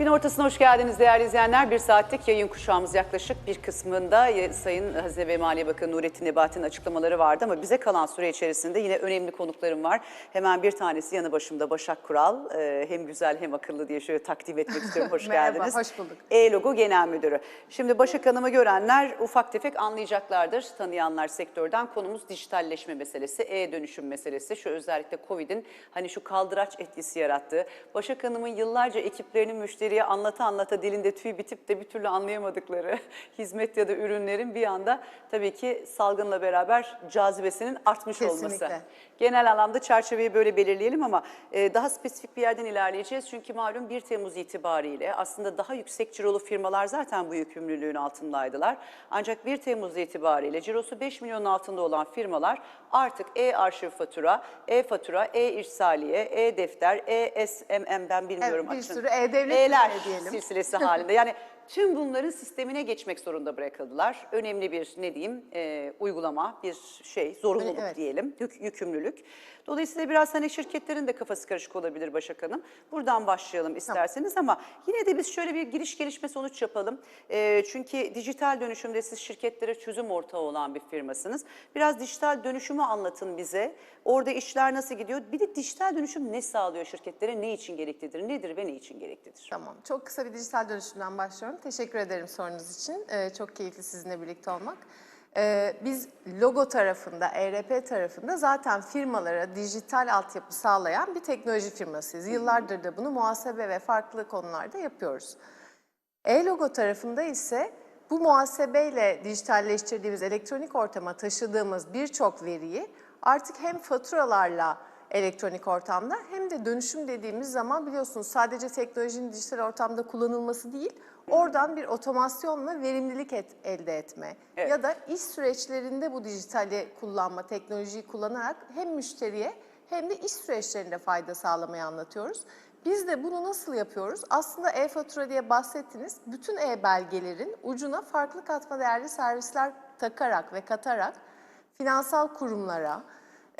Gün ortasına hoş geldiniz değerli izleyenler. Bir saatlik yayın kuşağımız yaklaşık bir kısmında Sayın Hazine ve Maliye Bakanı Nurettin Nebati'nin açıklamaları vardı ama bize kalan süre içerisinde yine önemli konuklarım var. Hemen bir tanesi yanı başımda Başak Kural. Ee, hem güzel hem akıllı diye şöyle takdim etmek istiyorum. Hoş Merhaba, geldiniz. hoş bulduk. E-Logo Genel Müdürü. Şimdi Başak Hanım'ı görenler ufak tefek anlayacaklardır. Tanıyanlar sektörden konumuz dijitalleşme meselesi, e-dönüşüm meselesi. Şu özellikle Covid'in hani şu kaldıraç etkisi yarattığı. Başak Hanım'ın yıllarca ekiplerinin müşteriye anlata anlata dilinde tüy bitip de bir türlü anlayamadıkları hizmet ya da ürünlerin bir anda tabii ki salgınla beraber cazibesinin artmış olması. Kesinlikle. Genel anlamda çerçeveyi böyle belirleyelim ama e, daha spesifik bir yerden ilerleyeceğiz. Çünkü malum 1 Temmuz itibariyle aslında daha yüksek cirolu firmalar zaten bu yükümlülüğün altındaydılar. Ancak 1 Temmuz itibariyle cirosu 5 milyonun altında olan firmalar artık e-arşiv fatura, e-fatura, e-irsaliye, e-defter, e-SMM ben bilmiyorum. Evet, bir açın. sürü e-devlet E'ler ürünü diyelim. silsilesi halinde. Yani tüm bunların sistemine geçmek zorunda bırakıldılar. Önemli bir ne diyeyim e, uygulama, bir şey, zorunluluk Evet. diyelim, yük, yükümlülük. Dolayısıyla biraz hani şirketlerin de kafası karışık olabilir Başak Hanım. Buradan başlayalım isterseniz ama yine de biz şöyle bir giriş gelişme sonuç yapalım. E, çünkü dijital dönüşümde siz şirketlere çözüm ortağı olan bir firmasınız. Biraz dijital dönüşümü anlatın bize. Orada işler nasıl gidiyor? Bir de dijital dönüşüm ne sağlıyor şirketlere, ne için gereklidir, nedir ve ne için gereklidir? Tamam. Çok kısa bir dijital dönüşümden başlıyorum. Teşekkür ederim sorunuz için. Ee, çok keyifli sizinle birlikte olmak. Ee, biz logo tarafında, ERP tarafında zaten firmalara dijital altyapı sağlayan bir teknoloji firmasıyız. Yıllardır da bunu muhasebe ve farklı konularda yapıyoruz. E-logo tarafında ise bu muhasebeyle dijitalleştirdiğimiz elektronik ortama taşıdığımız birçok veriyi artık hem faturalarla elektronik ortamda hem de dönüşüm dediğimiz zaman biliyorsunuz sadece teknolojinin dijital ortamda kullanılması değil, oradan bir otomasyonla verimlilik et- elde etme Evet. ya da iş süreçlerinde bu dijitali kullanma, teknolojiyi kullanarak hem müşteriye hem de iş süreçlerinde fayda sağlamayı anlatıyoruz. Biz de bunu nasıl yapıyoruz? Aslında e-fatura diye bahsettiniz. Bütün e-belgelerin ucuna farklı katma değerli servisler takarak ve katarak finansal kurumlara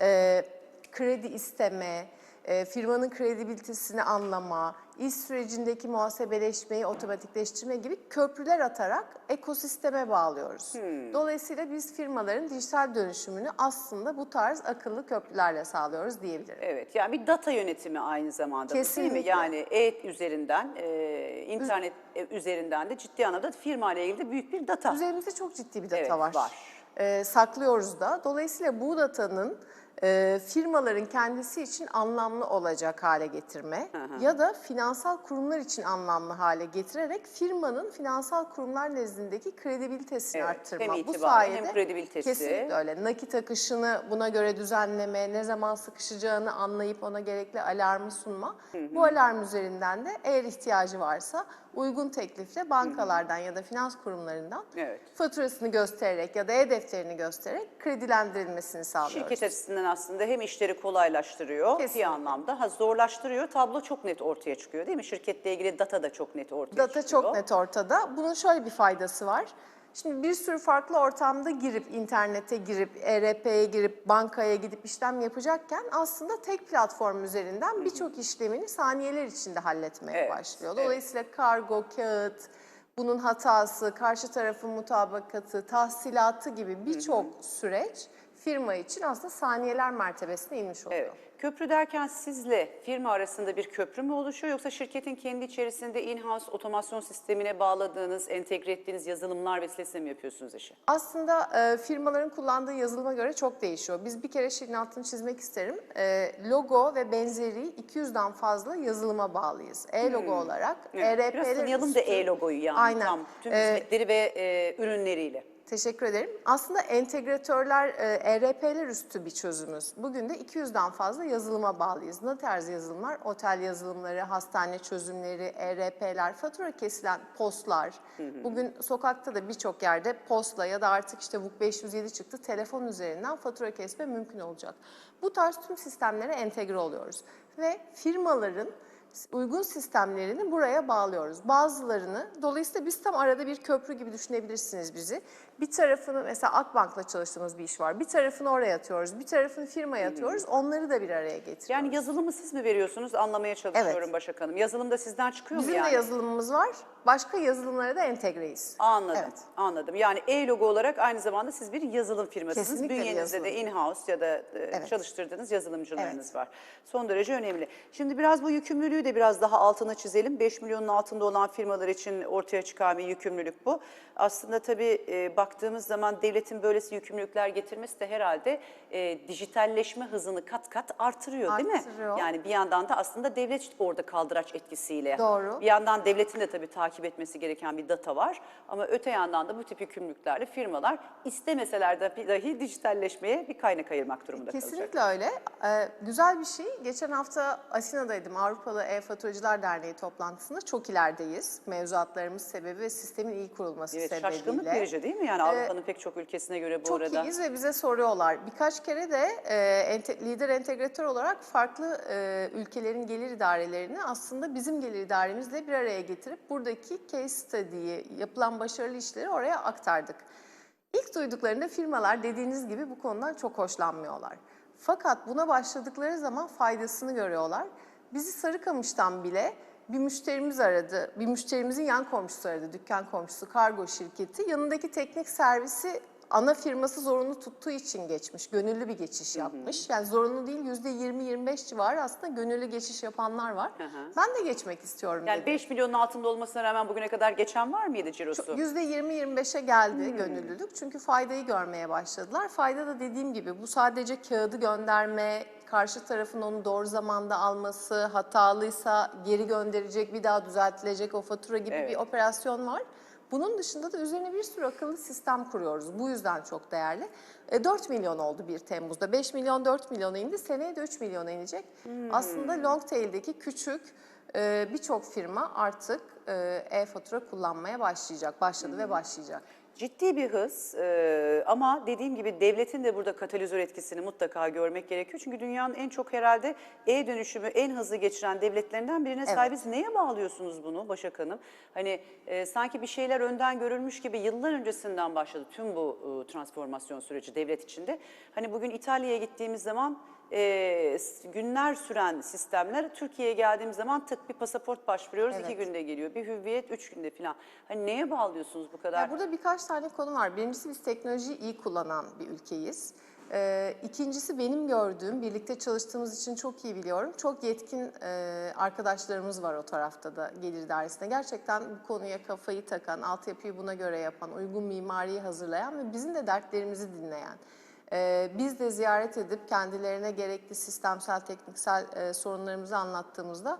e, kredi isteme, e, firmanın kredibilitesini anlama, iş sürecindeki muhasebeleşmeyi otomatikleştirme gibi köprüler atarak ekosisteme bağlıyoruz. Dolayısıyla biz firmaların dijital dönüşümünü aslında bu tarz akıllı köprülerle sağlıyoruz diyebilirim. Evet yani bir data yönetimi aynı zamanda bu değil mi? Kesinlikle. Yani e üzerinden, e, internet e, üzerinden de ciddi anlamda firma ile ilgili de büyük bir data. Üzerimizde çok ciddi bir data Evet, var. var. Ee, saklıyoruz da. Dolayısıyla bu datanın e, firmaların kendisi için anlamlı olacak hale getirme ya da finansal kurumlar için anlamlı hale getirerek firmanın finansal kurumlar nezdindeki kredibilitesini Evet, arttırma. hem bu sayede hem kredibilitesi. kesinlikle öyle. Nakit akışını buna göre düzenleme, ne zaman sıkışacağını anlayıp ona gerekli alarmı sunma. Bu alarm üzerinden de eğer ihtiyacı varsa uygun teklifle bankalardan ya da finans kurumlarından Evet. faturasını göstererek ya da e-defterini göstererek kredilendirilmesini sağlıyoruz. Şirket açısından aslında hem işleri kolaylaştırıyor bir Kesinlikle. anlamda, ha zorlaştırıyor. Tablo çok net ortaya çıkıyor değil mi? Şirketle ilgili data da çok net ortaya Data çıkıyor. çok net ortada. Bunun şöyle bir faydası var. Şimdi bir sürü farklı ortamda girip, internete girip, ERP'ye girip, bankaya gidip işlem yapacakken aslında tek platform üzerinden birçok işlemini saniyeler içinde halletmeye Evet, başlıyor. evet. Dolayısıyla kargo, kağıt, bunun hatası, karşı tarafın mutabakatı, tahsilatı gibi birçok süreç firma için aslında saniyeler mertebesine inmiş oluyor. Evet. Köprü derken sizle firma arasında bir köprü mü oluşuyor yoksa şirketin kendi içerisinde in-house otomasyon sistemine bağladığınız, entegre ettiğiniz yazılımlar vesilesiyle mi yapıyorsunuz işi? Aslında e, firmaların kullandığı yazılıma göre çok değişiyor. Biz bir kere şeyin altını çizmek isterim. E, logo ve benzeri 200'den fazla yazılıma bağlıyız. E-logo olarak. Hmm. Evet, ERP'ler Biraz tanıyalım da e-logoyu yani Aynen. tam tüm Ee, hizmetleri ve e, ürünleriyle. Teşekkür ederim. Aslında entegratörler, e, ERP'ler üstü bir çözümüz. Bugün de 200'den fazla yazılıma bağlıyız. Ne tarz yazılımlar? Otel yazılımları, hastane çözümleri, ERP'ler, fatura kesilen postlar. Bugün sokakta da birçok yerde postla ya da artık işte VUK 507 çıktı. Telefon üzerinden fatura kesme mümkün olacak. Bu tarz tüm sistemlere entegre oluyoruz. Ve firmaların uygun sistemlerini buraya bağlıyoruz. Bazılarını, dolayısıyla biz tam arada bir köprü gibi düşünebilirsiniz bizi. Bir tarafını mesela Akbank'la çalıştığımız bir iş var. Bir tarafını oraya atıyoruz, bir tarafını firmaya atıyoruz. Onları da bir araya getiriyoruz. Yani yazılımı siz mi veriyorsunuz? Anlamaya çalışıyorum Evet. Başak Hanım. Yazılım da sizden çıkıyor Bizim mu yani? de yazılımımız var. Başka yazılımlara da entegreyiz. Anladım, Evet. anladım. Yani E-Logo olarak aynı zamanda siz bir yazılım firmasısınız. Kesinlikle bir Bünyenizde de yazılım. in-house ya da e, çalıştırdığınız yazılımcılarınız var. Son derece önemli. Şimdi biraz bu yükümlülüğü de biraz daha altına çizelim. 5 milyonun altında olan firmalar için ortaya çıkan bir yükümlülük bu. Aslında tabii e, baktığımız zaman devletin böylesi yükümlülükler getirmesi de herhalde e, dijitalleşme hızını kat kat artırıyor değil mi? Artırıyor. Yani bir yandan da aslında devlet orada kaldıraç etkisiyle. Doğru. Bir yandan devletin de tabii takip etmesi gereken bir data var. Ama öte yandan da bu tip yükümlülüklerle firmalar istemeseler de dahi dijitalleşmeye bir kaynak ayırmak durumunda kalacak. Kesinlikle öyle. Ee, güzel bir şey. Geçen hafta Atina'daydım. Avrupalı E-Faturacılar Derneği toplantısında çok ilerideyiz. Mevzuatlarımız sebebi ve sistemin iyi kurulması Evet, sebebiyle. şaşkınlık verici değil mi? Yani Avrupa'nın pek çok ülkesine göre bu Çok arada. iyiyiz ve bize soruyorlar. Birkaç kere de e, ente- lider entegratör olarak farklı e, ülkelerin gelir idarelerini aslında bizim gelir idaremizle bir araya getirip buradaki case study'yi, yapılan başarılı işleri oraya aktardık. İlk duyduklarında firmalar dediğiniz gibi bu konudan çok hoşlanmıyorlar. Fakat buna başladıkları zaman faydasını görüyorlar. Bizi Sarıkamış'tan bile bir müşterimiz aradı. Bir müşterimizin yan komşusu aradı, dükkan komşusu, kargo şirketi. Yanındaki teknik servisi ana firması zorunlu tuttuğu için geçmiş. Gönüllü bir geçiş yapmış. Yani zorunlu değil %20-25 civarı aslında gönüllü geçiş yapanlar var. Hı hı. Ben de geçmek istiyorum Yani dedi. 5 milyonun altında olmasına rağmen bugüne kadar geçen var mıydı cirosu? %20-25'e geldi gönüllülük. Çünkü faydayı görmeye başladılar. Fayda da dediğim gibi bu sadece kağıdı gönderme, karşı tarafın onu doğru zamanda alması, hatalıysa geri gönderecek, bir daha düzeltilecek o fatura gibi Evet. bir operasyon var. Bunun dışında da üzerine bir sürü akıllı sistem kuruyoruz. Bu yüzden çok değerli. E, 4 milyon oldu 1 Temmuz'da. 5 milyon 4 milyona indi. Seneye de 3 milyona inecek. Aslında long tail'deki küçük e, birçok firma artık e, e-fatura kullanmaya başlayacak. Başladı ve başlayacak. Ciddi bir hız e, ama dediğim gibi devletin de burada katalizör etkisini mutlaka görmek gerekiyor. Çünkü dünyanın en çok herhalde e-dönüşümü en hızlı geçiren devletlerinden birine Evet. sahibiz. Neye bağlıyorsunuz bunu Başak Hanım? Hani e, sanki bir şeyler önden görülmüş gibi yıllar öncesinden başladı tüm bu e, transformasyon süreci devlet içinde. Hani bugün İtalya'ya gittiğimiz zaman e, günler süren sistemler Türkiye'ye geldiğimiz zaman tık bir pasaport başvuruyoruz iki Evet. günde geliyor. Bir hüviyet üç günde falan. Hani neye bağlıyorsunuz bu kadar? Ya burada birkaç tane konu var. Birincisi biz teknolojiyi iyi kullanan bir ülkeyiz. Ee, ikincisi benim gördüğüm, birlikte çalıştığımız için çok iyi biliyorum. Çok yetkin e, arkadaşlarımız var o tarafta da gelir dairesinde. Gerçekten bu konuya kafayı takan, altyapıyı buna göre yapan, uygun mimariyi hazırlayan ve bizim de dertlerimizi dinleyen. Ee, biz de ziyaret edip kendilerine gerekli sistemsel, tekniksel e, sorunlarımızı anlattığımızda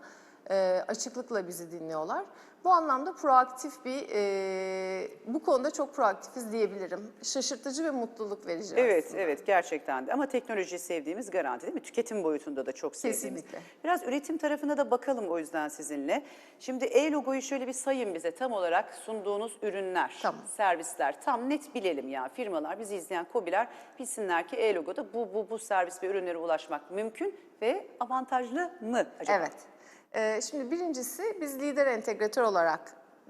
e, açıklıkla bizi dinliyorlar. Bu anlamda proaktif bir, e, bu konuda çok proaktifiz diyebilirim. Şaşırtıcı ve mutluluk verici Evet, aslında. evet gerçekten de. Ama teknolojiyi sevdiğimiz garanti değil mi? Tüketim boyutunda da çok sevdiğimiz. Kesinlikle. Biraz üretim tarafına da bakalım o yüzden sizinle. Şimdi E-logoyu şöyle bir sayın bize tam olarak sunduğunuz ürünler, Tamam. servisler tam net bilelim ya. Firmalar, bizi izleyen KOBİ'ler bilsinler ki E-logoda bu, bu, bu servis ve ürünlere ulaşmak mümkün ve avantajlı mı acaba? Evet. Ee, şimdi birincisi biz lider entegratör olarak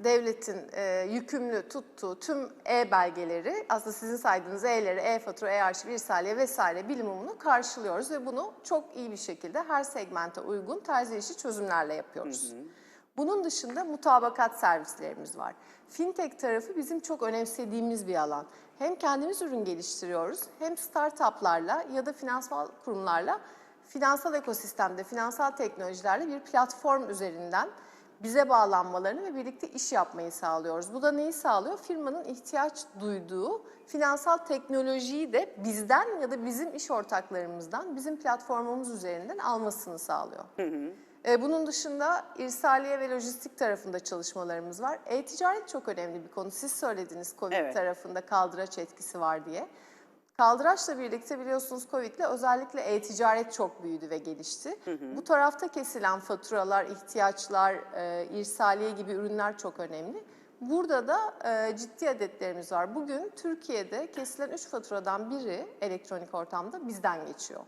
devletin e, yükümlü tuttuğu tüm e-belgeleri, aslında sizin saydığınız e-leri, e-fatura, e-arşiv, irsaliye vesaire bilimumunu karşılıyoruz ve bunu çok iyi bir şekilde her segmente uygun terzi işi çözümlerle yapıyoruz. Bunun dışında mutabakat servislerimiz var. Fintech tarafı bizim çok önemsediğimiz bir alan. Hem kendimiz ürün geliştiriyoruz hem startuplarla ya da finansal kurumlarla finansal ekosistemde, finansal teknolojilerle bir platform üzerinden bize bağlanmalarını ve birlikte iş yapmayı sağlıyoruz. Bu da neyi sağlıyor? Firmanın ihtiyaç duyduğu finansal teknolojiyi de bizden ya da bizim iş ortaklarımızdan, bizim platformumuz üzerinden almasını sağlıyor. Ee, Bunun dışında irsaliye ve lojistik tarafında çalışmalarımız var. E-ticaret çok önemli bir konu. Siz söylediniz Covid Evet. tarafında kaldıraç etkisi var diye. Kaldıraçla birlikte biliyorsunuz Covid'le özellikle e-ticaret çok büyüdü ve gelişti. Bu tarafta kesilen faturalar, ihtiyaçlar, e, irsaliye gibi ürünler çok önemli. Burada da e, ciddi adetlerimiz var. Bugün Türkiye'de kesilen 3 faturadan biri elektronik ortamda bizden geçiyor.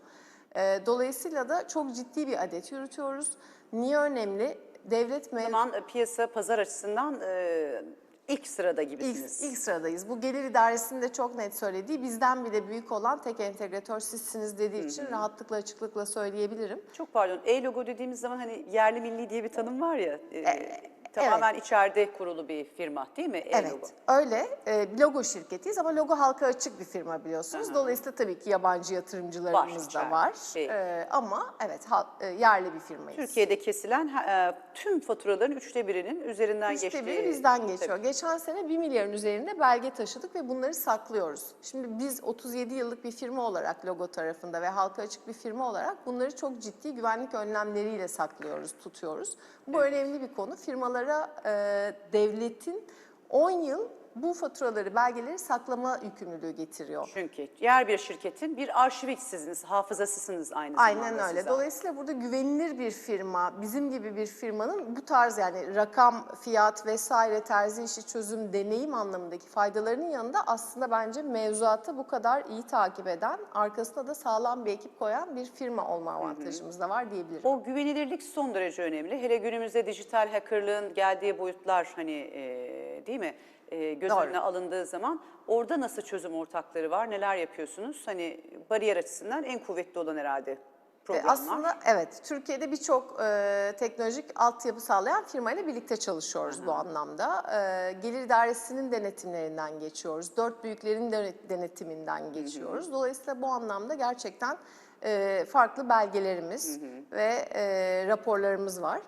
E, dolayısıyla da çok ciddi bir adet yürütüyoruz. Niye önemli? Devlet O mev- zaman e, piyasa pazar açısından e, ilk sırada İlk, gibisiniz. ilk sıradayız. Bu gelir idaresinin de çok net söylediği bizden bile büyük olan tek entegratör sizsiniz dediği için rahatlıkla açıklıkla söyleyebilirim. Çok pardon. E-logo dediğimiz zaman hani yerli milli diye bir tanım var ya. e, tamamen içeride kurulu bir firma değil mi E-logo? Evet, öyle. Bir logo şirketiyiz ama logo halka açık bir firma biliyorsunuz. Dolayısıyla tabii ki yabancı yatırımcılarımız Var da var. Ee, ama evet, hal- e, yerli bir firmayız. Türkiye'de kesilen e, tüm faturaların üçte birinin üzerinden Üçte geçtiği. biri bizden geçiyor. Geçen sene 1 milyarın üzerinde belge taşıdık ve bunları saklıyoruz. Şimdi biz 37 yıllık bir firma olarak logo tarafında ve halka açık bir firma olarak bunları çok ciddi güvenlik önlemleriyle saklıyoruz, tutuyoruz. Bu önemli bir konu. Firmalara e, devletin 10 yıl bu faturaları, belgeleri saklama yükümlülüğü getiriyor. Çünkü diğer bir şirketin bir arşiviksizsiniz, hafızasısınız aynı zamanda Aynen öyle. size. Dolayısıyla burada güvenilir bir firma, bizim gibi bir firmanın bu tarz yani rakam, fiyat vesaire terzi işi çözüm, deneyim anlamındaki faydalarının yanında aslında bence mevzuatı bu kadar iyi takip eden, arkasına da sağlam bir ekip koyan bir firma olma avantajımız da var diyebilirim. O güvenilirlik son derece önemli. Hele günümüzde dijital hackerlığın geldiği boyutlar hani e, değil mi? E, göz Doğru. önüne alındığı zaman orada nasıl çözüm ortakları var? Neler yapıyorsunuz? Hani bariyer açısından en kuvvetli olan herhalde E, programlar. Aslında evet, Türkiye'de birçok e, teknolojik altyapı sağlayan firmayla birlikte çalışıyoruz bu anlamda. E, gelir idaresinin denetimlerinden geçiyoruz, dört büyüklerin de- denetiminden geçiyoruz. Dolayısıyla bu anlamda gerçekten e, farklı belgelerimiz ve e, raporlarımız var.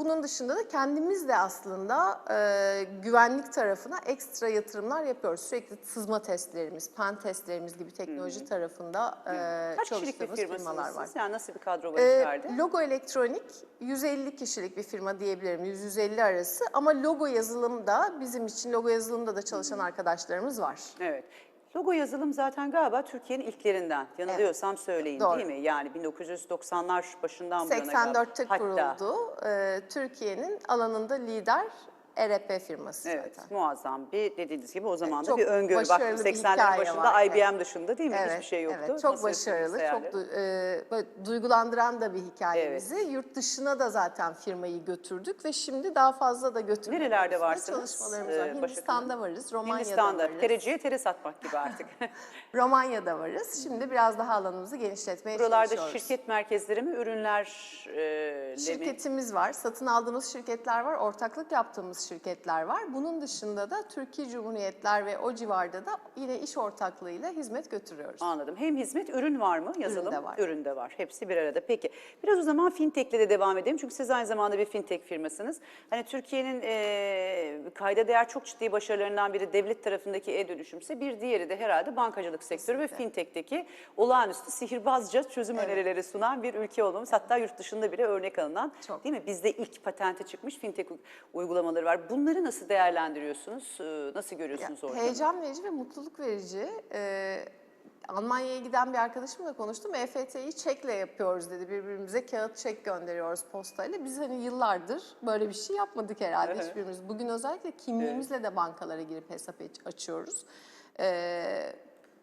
Bunun dışında da kendimiz de aslında e, güvenlik tarafına ekstra yatırımlar yapıyoruz. Sürekli sızma testlerimiz, pen testlerimiz gibi teknoloji tarafında e, Kaç bir çalıştığımız firmasınız firmalar var. Yani nasıl bir kadro var Ee, içeride? Logo Elektronik 150 kişilik bir firma diyebilirim. 100-150 arası ama logo yazılımda bizim için logo yazılımda da çalışan arkadaşlarımız var. Evet. Logo yazılım zaten galiba Türkiye'nin ilklerinden. Yanılıyorsam söyleyin Doğru. değil mi? Yani 1990'lar başından bu yana galiba. 84'te Hatta, kuruldu. Ee, Türkiye'nin alanında lider ERP firması Evet, zaten. muazzam bir dediğiniz gibi o zaman da çok bir öngörü. Baktım başarılı bir 80'lerin hikaye başında var, IBM dışında değil mi? Hiçbir şey yoktu. Evet, çok Nasıl başarılı, çok du- e, böyle duygulandıran da bir hikayemizi. Yurt dışına da zaten firmayı götürdük ve şimdi daha fazla da götürmek Nerelerde konusunda varsınız, çalışmalarımız var. Başak Hindistan'da varız, Romanya'da Hindistan'da varız. tereciye tere satmak gibi artık. Romanya'da varız. Şimdi biraz daha alanımızı genişletmeye Buralarda çalışıyoruz. şirket merkezleri mi, ürünler e, mi? Şirketimiz var, satın aldığımız şirketler var, ortaklık yaptığımız şirketler var. Bunun dışında da Türkiye Cumhuriyetler ve o civarda da yine iş ortaklığıyla hizmet götürüyoruz. Anladım. Hem hizmet, ürün var mı? Yazılım, de var. ürün de var. Hepsi bir arada. Peki. Biraz o zaman fintech'le de devam edelim. Çünkü siz aynı zamanda bir fintech firmasınız. Hani Türkiye'nin e, kayda değer çok ciddi başarılarından biri devlet tarafındaki e-dönüşümse bir diğeri de herhalde bankacılık sektörü ve fintech'teki olağanüstü sihirbazca çözüm önerileri sunan bir ülke olmamız. Hatta yurt dışında bile örnek alınan Çok. değil mi? Bizde ilk patente çıkmış fintech uygulamaları var. Bunları nasıl değerlendiriyorsunuz? E, Nasıl görüyorsunuz ortamı? Heyecan verici ve mutluluk verici. Ee, Almanya'ya giden bir arkadaşımla konuştum. EFT'yi çekle yapıyoruz dedi. Birbirimize kağıt çek gönderiyoruz postayla. Biz hani yıllardır böyle bir şey yapmadık herhalde Evet. hiçbirimiz. Bugün özellikle kimliğimizle de bankalara girip hesap aç- açıyoruz. Ee,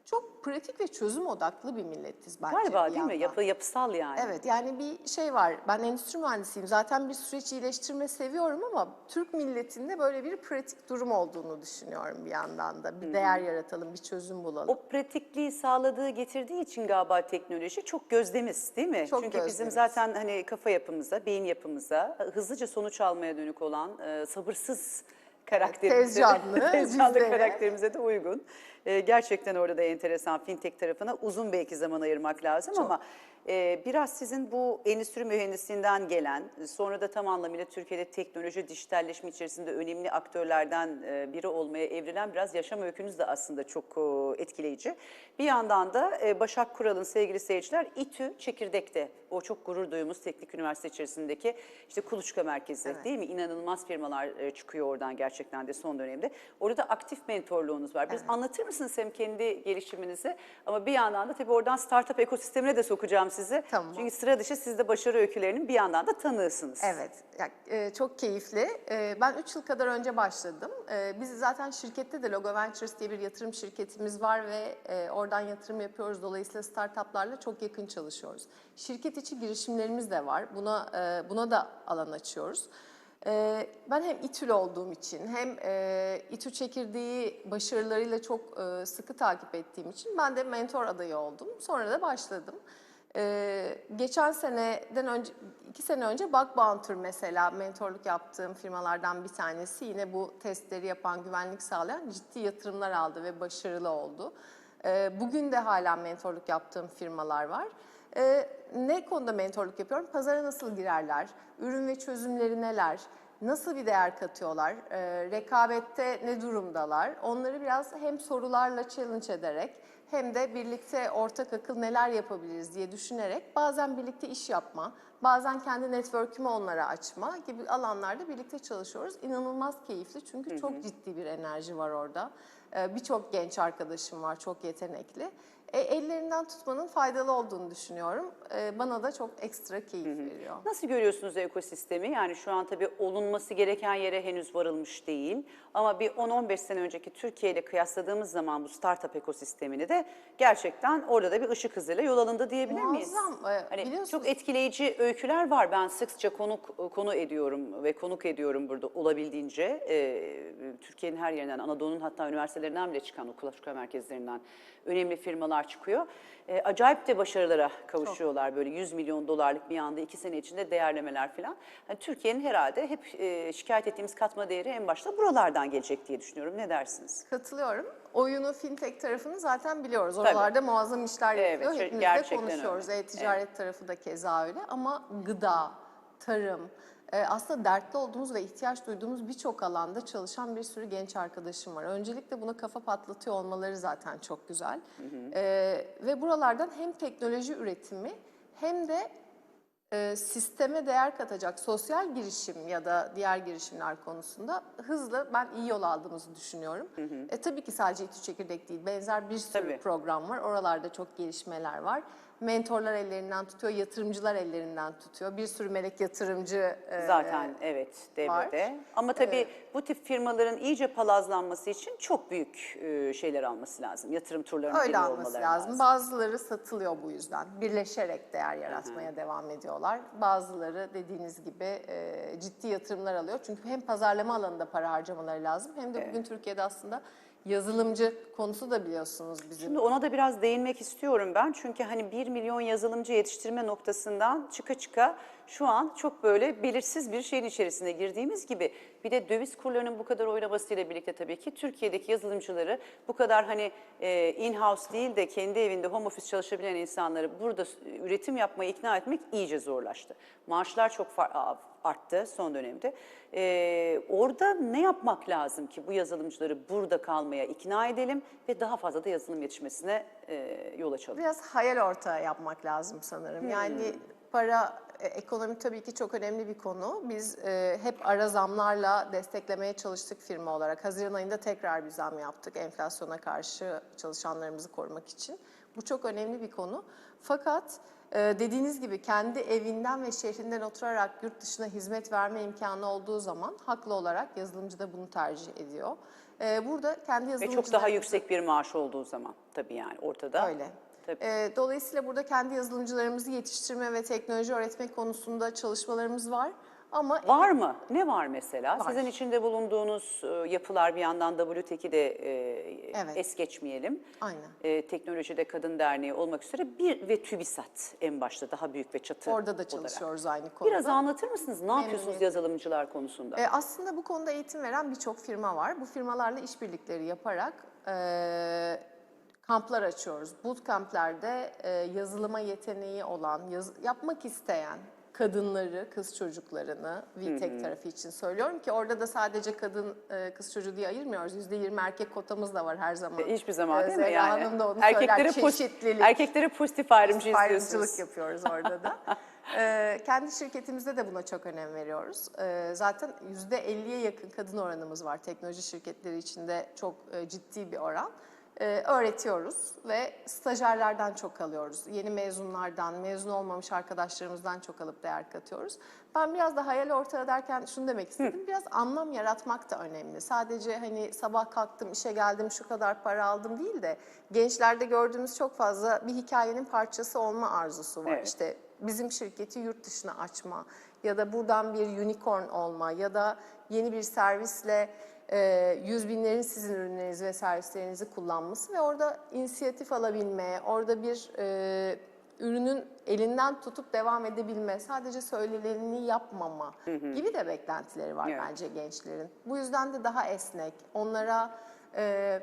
çok pratik ve çözüm odaklı bir milletiz bence. Galiba bir değil mi? yandan. Yapı, yapısal yani. Evet yani bir şey var. Ben endüstri mühendisiyim. Zaten bir süreç iyileştirme seviyorum ama Türk milletinde böyle bir pratik durum olduğunu düşünüyorum bir yandan da. Bir değer yaratalım, bir çözüm bulalım. O pratikliği sağladığı, getirdiği için galiba teknoloji çok gözdemiz değil mi? Çok Çünkü bizim gözdemiz. zaten hani kafa yapımıza, beyin yapımıza hızlıca sonuç almaya dönük olan e, sabırsız karakterimize, tez canlı, tez canlı bizlere. karakterimize de uygun. E, gerçekten orada da enteresan fintech tarafına uzun belki zaman ayırmak lazım ama e, biraz sizin bu endüstri mühendisliğinden gelen, sonra da tam anlamıyla Türkiye'de teknoloji, dijitalleşme içerisinde önemli aktörlerden e, biri olmaya evrilen biraz yaşam öykünüz de aslında çok e, etkileyici. Bir yandan da e, Başak Kural'ın sevgili seyirciler İTÜ Çekirdek'te o çok gurur duyduğumuz teknik üniversite içerisindeki işte kuluçka merkezi değil mi? İnanılmaz firmalar e, çıkıyor oradan gerçekten de son dönemde. Orada aktif mentorluğunuz var. Biraz anlatır mısınız hem kendi gelişiminizi ama bir yandan da tabii oradan startup ekosistemine de sokacağım sizi. Tamam. Çünkü sıra dışı siz de başarı öykülerinin bir yandan da tanığısınız. Evet, ya, e, çok keyifli. E, ben 3 yıl kadar önce başladım. E, biz zaten şirkette de Logo Ventures diye bir yatırım şirketimiz var ve e, oradan yatırım yapıyoruz. Dolayısıyla startuplarla çok yakın çalışıyoruz. Şirket içi girişimlerimiz de var. Buna e, buna da alan açıyoruz. E, ben hem İTÜ'lü olduğum için hem e, İTÜ çekirdeği başarılarıyla çok e, sıkı takip ettiğim için ben de mentor adayı oldum. Sonra da başladım. Ee, geçen seneden önce, iki sene önce Bug Bounty mesela mentorluk yaptığım firmalardan bir tanesi. Yine bu testleri yapan, güvenlik sağlayan ciddi yatırımlar aldı ve başarılı oldu. Ee, bugün de hala mentorluk yaptığım firmalar var. Ee, ne konuda mentorluk yapıyorum? Pazara nasıl girerler? Ürün ve çözümleri neler? Nasıl bir değer katıyorlar? Ee, rekabette ne durumdalar? Onları biraz hem sorularla challenge ederek hem de birlikte ortak akıl neler yapabiliriz diye düşünerek bazen birlikte iş yapma, bazen kendi network'ümü onlara açma gibi alanlarda birlikte çalışıyoruz. İnanılmaz keyifli çünkü çok ciddi bir enerji var orada. Ee, Birçok genç arkadaşım var, çok yetenekli. E, ellerinden tutmanın faydalı olduğunu düşünüyorum. E, bana da çok ekstra keyif veriyor. Nasıl görüyorsunuz ekosistemi? Yani şu an tabii olunması gereken yere henüz varılmış değil. Ama bir 10-15 sene önceki Türkiye ile kıyasladığımız zaman bu startup ekosistemini de gerçekten orada da bir ışık hızıyla yol alındı diyebilir miyiz? Muazzam. Ee, Hani biliyorsunuz- çok etkileyici öyküler var. Ben sıkça konuk konu ediyorum ve konuk ediyorum burada olabildiğince. Ee, Türkiye'nin her yerinden, Anadolu'nun hatta üniversitelerinden bile çıkan okul merkezlerinden önemli firmalar çıkıyor. Ee, acayip de başarılara kavuşuyorlar. Böyle 100 milyon dolarlık bir anda iki sene içinde değerlemeler falan. Hani Türkiye'nin herhalde hep e, şikayet ettiğimiz katma değeri en başta buralardan gelecek diye düşünüyorum. Ne dersiniz? Katılıyorum. Oyunu fintech tarafını zaten biliyoruz. Oralarda muazzam işler Evet, yapılıyor. şey- Hepimiz de konuşuyoruz. E-ticaret tarafı da keza öyle. Ama gıda, tarım, e, aslında dertli olduğumuz ve ihtiyaç duyduğumuz birçok alanda çalışan bir sürü genç arkadaşım var. Öncelikle buna kafa patlatıyor olmaları zaten çok güzel. E, ve buralardan hem teknoloji üretimi hem de e, sisteme değer katacak sosyal girişim ya da diğer girişimler konusunda hızlı ben iyi yol aldığımızı düşünüyorum. E, tabii ki sadece İTÜ Çekirdek değil, benzer bir sürü Tabii. program var. Oralarda çok gelişmeler var. Mentorlar ellerinden tutuyor, yatırımcılar ellerinden tutuyor. Bir sürü melek yatırımcı e, Zaten evet devrede. Ama tabii bu tip firmaların iyice palazlanması için çok büyük e, şeyler alması lazım. Yatırım turlarının öyle alması olmaları lazım. Bazıları satılıyor bu yüzden. Birleşerek değer yaratmaya devam ediyorlar. Bazıları dediğiniz gibi e, ciddi yatırımlar alıyor. Çünkü hem pazarlama alanında para harcamaları lazım hem de bugün Türkiye'de aslında yazılımcı konusu da biliyorsunuz bizim. Şimdi ona da biraz değinmek istiyorum ben. Çünkü hani 1 milyon yazılımcı yetiştirme noktasından çıka çıka şu an çok böyle belirsiz bir şeyin içerisine girdiğimiz gibi bir de döviz kurlarının bu kadar oynamasıyla birlikte tabii ki Türkiye'deki yazılımcıları bu kadar hani e, in-house değil de kendi evinde home office çalışabilen insanları burada üretim yapmaya ikna etmek iyice zorlaştı. Maaşlar çok arttı son dönemde. Ee, orada ne yapmak lazım ki bu yazılımcıları burada kalmaya ikna edelim ve daha fazla da yazılım yetişmesine e, yol açalım? Biraz hayal ortağı yapmak lazım sanırım. Yani para, e, ekonomi tabii ki çok önemli bir konu. Biz e, hep ara zamlarla desteklemeye çalıştık firma olarak. Haziran ayında tekrar bir zam yaptık enflasyona karşı çalışanlarımızı korumak için. Bu çok önemli bir konu. Fakat e, dediğiniz gibi kendi evinden ve şehrinden oturarak yurt dışına hizmet verme imkanı olduğu zaman haklı olarak yazılımcı da bunu tercih ediyor. E, burada kendi Ve yazılımcılarımızı... çok daha yüksek bir maaş olduğu zaman tabii yani ortada. Öyle. Tabii. Ee, dolayısıyla burada kendi yazılımcılarımızı yetiştirme ve teknoloji öğretmek konusunda çalışmalarımız var. Ama Var mı? Ne var mesela? Var. Sizin içinde bulunduğunuz e, yapılar bir yandan WTEC'i de e, Evet. es geçmeyelim. Aynen. E, Teknolojide Kadın Derneği olmak üzere bir ve TÜBİSAT en başta daha büyük ve çatı orada da olarak. çalışıyoruz aynı konuda. Biraz anlatır mısınız? Ne yapıyorsunuz yazılımcılar konusunda? Ee, aslında bu konuda eğitim veren birçok firma var. Bu firmalarla işbirlikleri yaparak e, kamplar açıyoruz. Bootcamp'lerde e, yazılıma yeteneği olan, yaz- yapmak isteyen kadınları, kız çocuklarını VTech tarafı için söylüyorum ki orada da sadece kadın e, kız çocuğu diye ayırmıyoruz. %20 erkek kotamız da var her zaman. Hiçbir zaman Ee, değil mi Zehra yani? Hanım da onu erkeklere, söyler. Çeşitlilik. erkeklere pozitif ayrımcı Ayrımcılık izliyorsunuz. yapıyoruz orada da. Ee, kendi şirketimizde de buna çok önem veriyoruz. Ee, zaten %50'ye yakın kadın oranımız var. Teknoloji şirketleri içinde çok e, ciddi bir oran. E, öğretiyoruz ve stajyerlerden çok alıyoruz. Yeni mezunlardan, mezun olmamış arkadaşlarımızdan çok alıp değer katıyoruz. Ben biraz da hayal ortaya derken şunu demek istedim. Biraz anlam yaratmak da önemli. Sadece hani sabah kalktım, işe geldim, şu kadar para aldım değil de gençlerde gördüğümüz çok fazla bir hikayenin parçası olma arzusu var. Evet. İşte bizim şirketi yurt dışına açma ya da buradan bir unicorn olma ya da yeni bir servisle e, yüz binlerin sizin ürünlerinizi ve servislerinizi kullanması ve orada inisiyatif alabilme, orada bir e, ürünün elinden tutup devam edebilme, sadece söyleneni yapmama gibi de beklentileri var Evet. bence gençlerin. Bu yüzden de daha esnek, onlara e,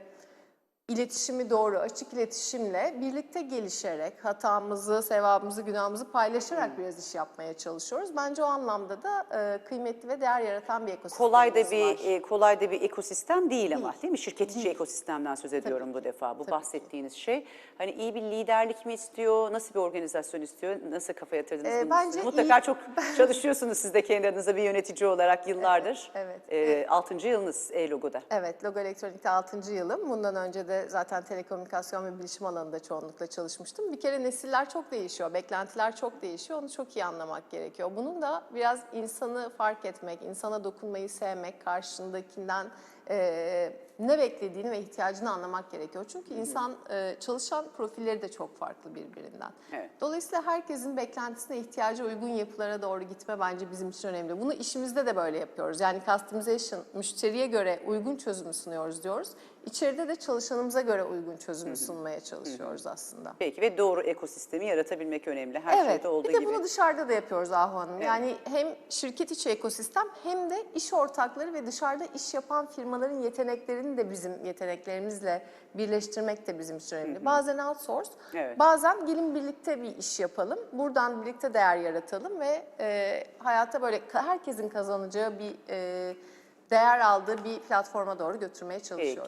iletişimi doğru, açık iletişimle birlikte gelişerek, hatamızı, sevabımızı, günahımızı paylaşarak biraz iş yapmaya çalışıyoruz. Bence o anlamda da e, kıymetli ve değer yaratan bir ekosistemimiz Kolay da var. bir e, kolay da bir ekosistem değil ama değil mi? Şirket içi ekosistemden söz ediyorum bu defa. Bu Tabii ki. bahsettiğiniz şey. Hani iyi bir liderlik mi istiyor? Nasıl bir organizasyon istiyor? Nasıl kafa yatırdınız? Ee, bence? Mutlaka iyi- çok çalışıyorsunuz siz de kendi adınıza bir yönetici olarak yıllardır. evet. Ee, 6. yılınız E-Logo'da. Evet, Logo Elektronik'te 6. yılım. Bundan önce de zaten telekomünikasyon ve bilişim alanında çoğunlukla çalışmıştım. Bir kere nesiller çok değişiyor, beklentiler çok değişiyor. Onu çok iyi anlamak gerekiyor. Bunun da biraz insanı fark etmek, insana dokunmayı sevmek, karşındakinden ne beklediğini ve ihtiyacını anlamak gerekiyor. Çünkü insan eee, çalışan profilleri de çok farklı birbirinden. Evet. Dolayısıyla herkesin beklentisine ihtiyacı uygun yapılara doğru gitme bence bizim için önemli. Bunu işimizde de böyle yapıyoruz. Yani customization, müşteriye göre uygun çözümü sunuyoruz diyoruz. İçeride de çalışanımıza göre uygun çözümü sunmaya çalışıyoruz aslında. Peki ve doğru ekosistemi yaratabilmek önemli. Her evet, şeyde olduğu bir de gibi. bunu dışarıda da yapıyoruz Ahu Hanım. Yani hem şirket içi ekosistem hem de iş ortakları ve dışarıda iş yapan firmaların yeteneklerini de bizim yeteneklerimizle birleştirmek de bizim için önemli. Bazen outsource, Evet. bazen gelin birlikte bir iş yapalım. Buradan birlikte değer yaratalım ve e, hayata böyle herkesin kazanacağı bir e, değer aldığı bir platforma doğru götürmeye Peki.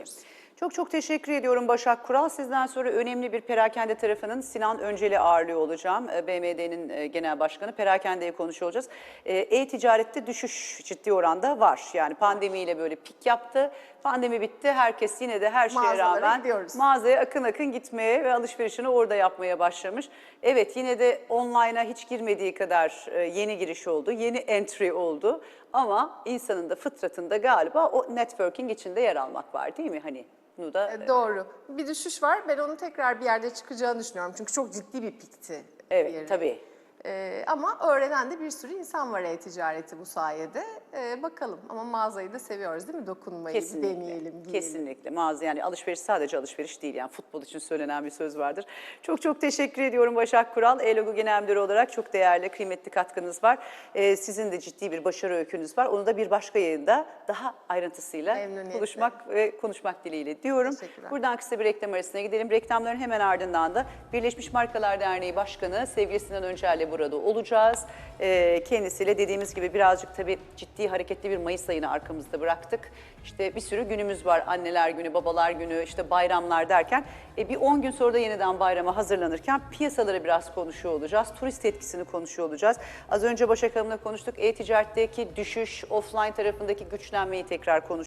Çok çok teşekkür ediyorum Başak Kural. Sizden sonra önemli bir perakende tarafının Sinan Önceli ağırlıyor olacağım. Ee, BMD'nin e, genel başkanı. Perakendeyi konuşuyor olacağız. Ee, E-ticarette düşüş ciddi oranda var. Yani pandemiyle böyle pik yaptı. Pandemi bitti. Herkes yine de her şeye Mağazalara rağmen gidiyoruz. mağazaya akın akın gitmeye ve alışverişini orada yapmaya başlamış. Evet yine de online'a hiç girmediği kadar e, yeni giriş oldu. Yeni entry oldu. Ama insanın da fıtratında galiba o networking içinde yer almak var değil mi? Hani bunu da E, Doğru. Bir düşüş var. Ben onun tekrar bir yerde çıkacağını düşünüyorum. Çünkü çok ciddi bir pikti. Evet diğeri. tabii. E, ama öğrenen de bir sürü insan var e-ticareti bu sayede. E, bakalım ama mağazayı da seviyoruz değil mi? Dokunmayı, Kesinlikle. deneyelim, giyelim. Kesinlikle. Mağaza yani alışveriş sadece alışveriş değil yani futbol için söylenen bir söz vardır. Çok çok teşekkür ediyorum Başak Kural. E-Logo Genel Müdürü olarak çok değerli, kıymetli katkınız var. Ee, sizin de ciddi bir başarı öykünüz var. Onu da bir başka yayında daha ayrıntısıyla buluşmak ve konuşmak dileğiyle diyorum. Buradan kısa bir reklam arasına gidelim. Reklamların hemen ardından da Birleşmiş Markalar Derneği Başkanı sevgili Sinan Öncel'le burada olacağız. Ee, kendisiyle dediğimiz gibi birazcık tabii ciddi hareketli bir Mayıs ayını arkamızda bıraktık. İşte bir sürü günümüz var. Anneler günü, babalar günü, işte bayramlar derken e, bir 10 gün sonra da yeniden bayrama hazırlanırken piyasaları biraz konuşuyor olacağız. Turist etkisini konuşuyor olacağız. Az önce Başak Hanım'la konuştuk. E-ticaretteki düşüş, offline tarafındaki güçlenmeyi tekrar konuşacağız.